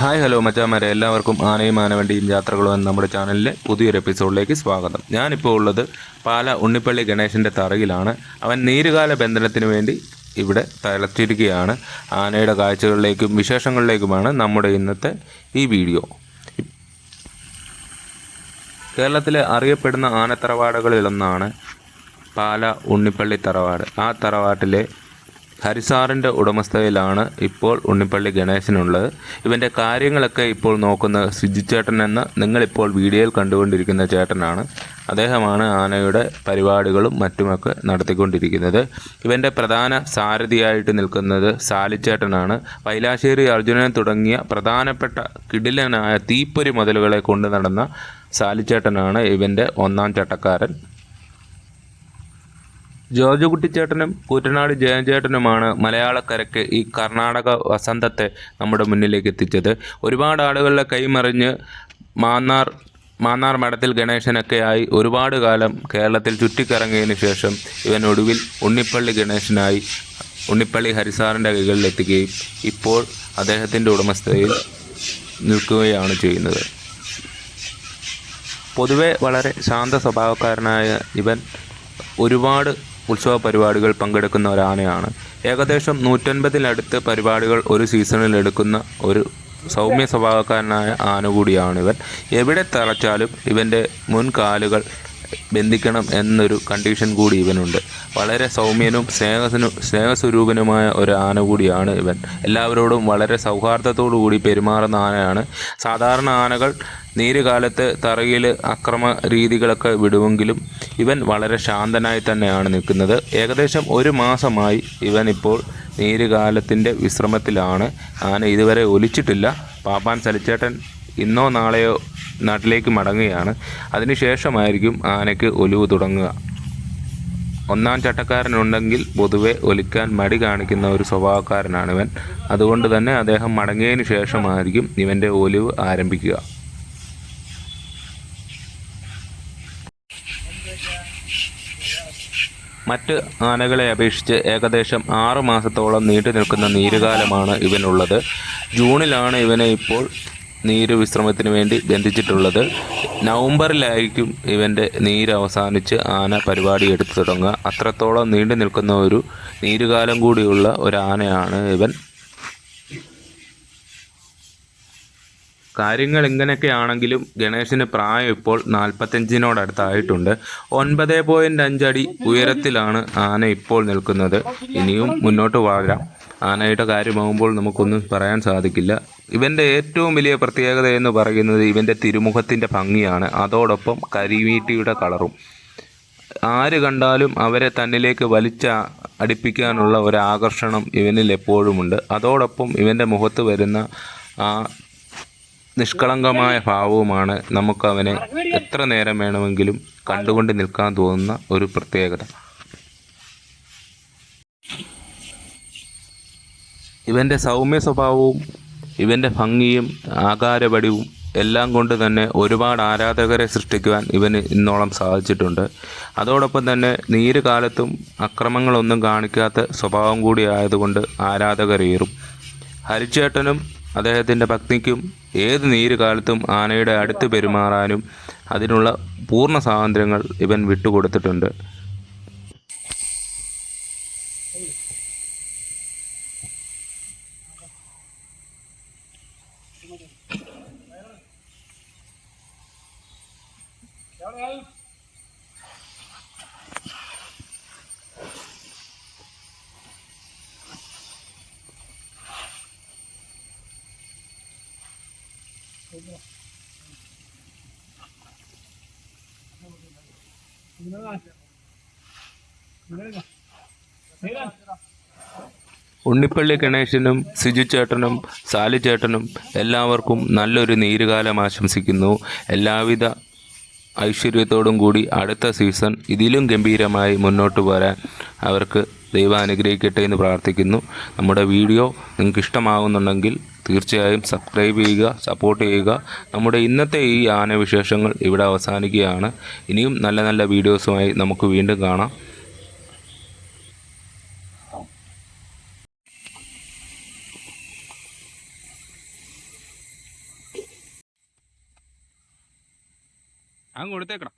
Hi hello മച്ചാമാരെ എല്ലാവർക്കും ആനയും ആനവണ്ടിയും യാത്രകളും എന്ന നമ്മുടെ ചാനലിലെ പുതിയൊരു എപ്പിസോഡിലേക്ക് സ്വാഗതം. ഞാനിപ്പോൾ ഉള്ളത് പാല ഉണ്ണിപ്പള്ളി ഗണേശന്റെ തറയിലാണ്. അവൻ നീരുകാല ബന്ധനത്തിന് വേണ്ടി ഇവിടെ തലച്ചിരിക്കുകയാണ് ആനയുടെ കാഴ്ചകളിലേക്കും വിശേഷങ്ങളിലേക്കുമാണ് നമ്മുടെ ഇന്നത്തെ ഈ വീഡിയോ. കേരളത്തിലെ അറിയപ്പെടുന്ന ആനത്തറവാടുകളിലൊന്നാണ് പാല ഉണ്ണിപ്പള്ളി തറവാട്. ആ തറവാട്ടിലെ ഹരിസാറിന്റെ ഉടമസ്ഥതയിലാണ് ഇപ്പോൾ ഉണ്ണിപ്പള്ളി ഗണേശനുള്ളത്. ഇവന്റെ കാര്യങ്ങളൊക്കെ ഇപ്പോൾ നോക്കുന്ന ചേട്ടൻ എന്ന നിങ്ങളിപ്പോൾ വീഡിയോയിൽ കണ്ടുകൊണ്ടിരിക്കുന്ന ചേട്ടനാണ്. അദ്ദേഹമാണ് ആനയുടെ പരിപാടികളും മറ്റുമൊക്കെ നടത്തിക്കൊണ്ടിരിക്കുന്നത്. ഇവന്റെ പ്രധാന സാരഥിയായിട്ട് നിൽക്കുന്നത് സാലിച്ചേട്ടനാണ് വൈലാശ്ശേരി അർജുനനെ തുടങ്ങിയ പ്രധാനപ്പെട്ട കിടിലനായ തീപ്പൊരി മുതലുകളെ കൊണ്ടു നടന്ന സാലിച്ചേട്ടനാണ് ഇവന്റെ ഒന്നാം ചട്ടക്കാരൻ. ജോർജ് കുട്ടിച്ചേട്ടനും കൂറ്റനാട് ജയചേട്ടനുമാണ് മലയാളക്കരയ്ക്ക് ഈ കർണാടക വസന്തത്തെ നമ്മുടെ മുന്നിലേക്ക് എത്തിച്ചത്. ഒരുപാട് ആളുകളുടെ കൈമറിഞ്ഞ് മാന്നാർ മാന്നാർ മഠത്തിൽ ഗണേശനൊക്കെയായി ഒരുപാട് കാലം കേരളത്തിൽ ചുറ്റിക്കറങ്ങിയതിന് ശേഷം ഇവൻ ഒടുവിൽ ഉണ്ണിപ്പള്ളി ഗണേശനായി ഉണ്ണിപ്പള്ളി ഹരിസാറിന്റെ കൈകളിലെത്തുകയും ഇപ്പോൾ അദ്ദേഹത്തിന്റെ ഉടമസ്ഥതയിൽ നിൽക്കുകയാണ് ചെയ്യുന്നത്. പൊതുവെ വളരെ ശാന്ത സ്വഭാവക്കാരനായ ഇവൻ ഒരുപാട് ഉത്സവ പരിപാടികൾ പങ്കെടുക്കുന്ന ഒരു ആനയാണ് ഏകദേശം നൂറ്റൻപതിലടുത്ത് പരിപാടികൾ ഒരു സീസണിൽ എടുക്കുന്ന ഒരു സൗമ്യ സ്വഭാവക്കാരനായ ആന കൂടിയാണ് ഇവൻ എവിടെ തളച്ചാലും ഇവന്റെ മുൻകാലുകൾ ബന്ധിക്കണം എന്നൊരു കണ്ടീഷൻ കൂടി ഇവനുണ്ട്. വളരെ സൗമ്യനും സ്നേഹസനു സ്നേഹസ്വരൂപനുമായ ഒരു ആന കൂടിയാണ് ഇവൻ. എല്ലാവരോടും വളരെ സൗഹാർദ്ദത്തോടു കൂടി പെരുമാറുന്ന ആനയാണ്. സാധാരണ ആനകൾ നീരുകാലത്ത് തറയിൽ അക്രമ രീതികളൊക്കെ വിടുമെങ്കിലും ഇവൻ വളരെ ശാന്തനായി തന്നെയാണ് നിൽക്കുന്നത്. ഏകദേശം ഒരു മാസമായി ഇവൻ ഇപ്പോൾ നീരുകാലത്തിന്റെ വിശ്രമത്തിലാണ്. ആന ഇതുവരെ ഒലിച്ചിട്ടില്ല. പാപ്പാൻ സലിച്ചേട്ടൻ ഇന്നോ നാളെയോ നാട്ടിലേക്ക് മടങ്ങുകയാണ്. അതിനുശേഷമായിരിക്കും ആനയ്ക്ക് ഒലിവ് തുടങ്ങുക. ഒന്നാം ചട്ടക്കാരനുണ്ടെങ്കിൽ പൊതുവെ ഒലിക്കാൻ മടി കാണിക്കുന്ന ഒരു സ്വഭാവക്കാരനാണ് ഇവൻ അതുകൊണ്ട് തന്നെ അദ്ദേഹം മടങ്ങിയതിന് ശേഷമായിരിക്കും ഇവന്റെ ഒലിവ് ആരംഭിക്കുക. മറ്റ് ആനകളെ അപേക്ഷിച്ച് ഏകദേശം ആറ് മാസത്തോളം നീണ്ടു നിൽക്കുന്ന നീരുകാലമാണ് ഇവനുള്ളത്. ജൂണിലാണ് ഇവനെ ഇപ്പോൾ നീര് വിശ്രമത്തിന് വേണ്ടി ബന്ധിച്ചിട്ടുള്ളത് നവംബറിലായിരിക്കും ഇവന്റെ നീര് അവസാനിച്ച് ആന പരിപാടി എടുത്തു തുടങ്ങുക. അത്രത്തോളം നീണ്ടു നിൽക്കുന്ന ഒരു നീരുകാലം കൂടിയുള്ള ഒരു ആനയാണ് ഇവൻ. കാര്യങ്ങൾ എങ്ങനെയൊക്കെയാണെങ്കിലും ഗണേശന് പ്രായം ഇപ്പോൾ നാൽപ്പത്തഞ്ചിനോടടുത്തായിട്ടുണ്ട് ഒൻപത് പോയിന്റ് അഞ്ചടി ഉയരത്തിലാണ് ആന ഇപ്പോൾ നിൽക്കുന്നത്. ഇനിയും മുന്നോട്ട് വളരാം ആനയുടെ കാര്യമാകുമ്പോൾ നമുക്കൊന്നും പറയാൻ സാധിക്കില്ല. ഇവന്റെ ഏറ്റവും വലിയ പ്രത്യേകത എന്ന് പറയുന്നത് ഇവന്റെ തിരുമുഖത്തിന്റെ ഭംഗിയാണ്. അതോടൊപ്പം കരിമീറ്റിയുടെ കളറും. ആര് കണ്ടാലും അവരെ തന്നിലേക്ക് വലിച്ച അടുപ്പിക്കാനുള്ള ഒരു ആകർഷണം ഇവനിൽ എപ്പോഴുമുണ്ട്. അതോടൊപ്പം ഇവന്റെ മുഖത്ത് വരുന്ന ആ നിഷ്കളങ്കമായ ഭാവവുമാണ് നമുക്ക് അവനെ എത്ര നേരം വേണമെങ്കിലും കണ്ടുകൊണ്ട് നിൽക്കാൻ തോന്നുന്ന ഒരു പ്രത്യേകത. ഇവന്റെ സൗമ്യ സ്വഭാവവും ഇവന്റെ ഭംഗിയും ആകാരപടിവും എല്ലാം കൊണ്ട് തന്നെ ഒരുപാട് ആരാധകരെ സൃഷ്ടിക്കുവാൻ ഇവന് ഇന്നോളം സാധിച്ചിട്ടുണ്ട്. അതോടൊപ്പം തന്നെ നീര് കാലത്തും അക്രമങ്ങളൊന്നും കാണിക്കാത്ത സ്വഭാവം കൂടി ആയതുകൊണ്ട് ആരാധകരേറും ഹരിച്ചേട്ടനും അദ്ദേഹത്തിന്റെ ഭക്തിക്കും ഏത് നീര് കാലത്തും ആനയുടെ അടുത്ത് പെരുമാറാനും അതിനുള്ള പൂർണ സ്വാതന്ത്ര്യങ്ങൾ ഇവൻ വിട്ടുകൊടുത്തിട്ടുണ്ട്. ഉണ്ണിപ്പള്ളി ഗണേശനും സിജു ചേട്ടനും സാലി ചേട്ടനും എല്ലാവർക്കും നല്ലൊരു നീരുകാലം ആശംസിക്കുന്നു. എല്ലാവിധ ഐശ്വര്യത്തോടും കൂടി അടുത്ത സീസൺ ഇതിലും ഗംഭീരമായി മുന്നോട്ട് പോരാൻ അവർക്ക് ദൈവം അനുഗ്രഹിക്കട്ടെ എന്ന് പ്രാർത്ഥിക്കുന്നു. നമ്മുടെ വീഡിയോ നിങ്ങൾക്ക് ഇഷ്ടമാകുന്നുണ്ടെങ്കിൽ തീർച്ചയായും സബ്സ്ക്രൈബ് ചെയ്യുക സപ്പോർട്ട് ചെയ്യുക. നമ്മുടെ ഇന്നത്തെ ഈ ആന വിശേഷങ്ങൾ ഇവിടെ അവസാനിക്കുകയാണ്. ഇനിയും നല്ല നല്ല വീഡിയോസുമായി നമുക്ക് വീണ്ടും കാണാം. അങ്ങ് കൊടുത്തേക്കണം.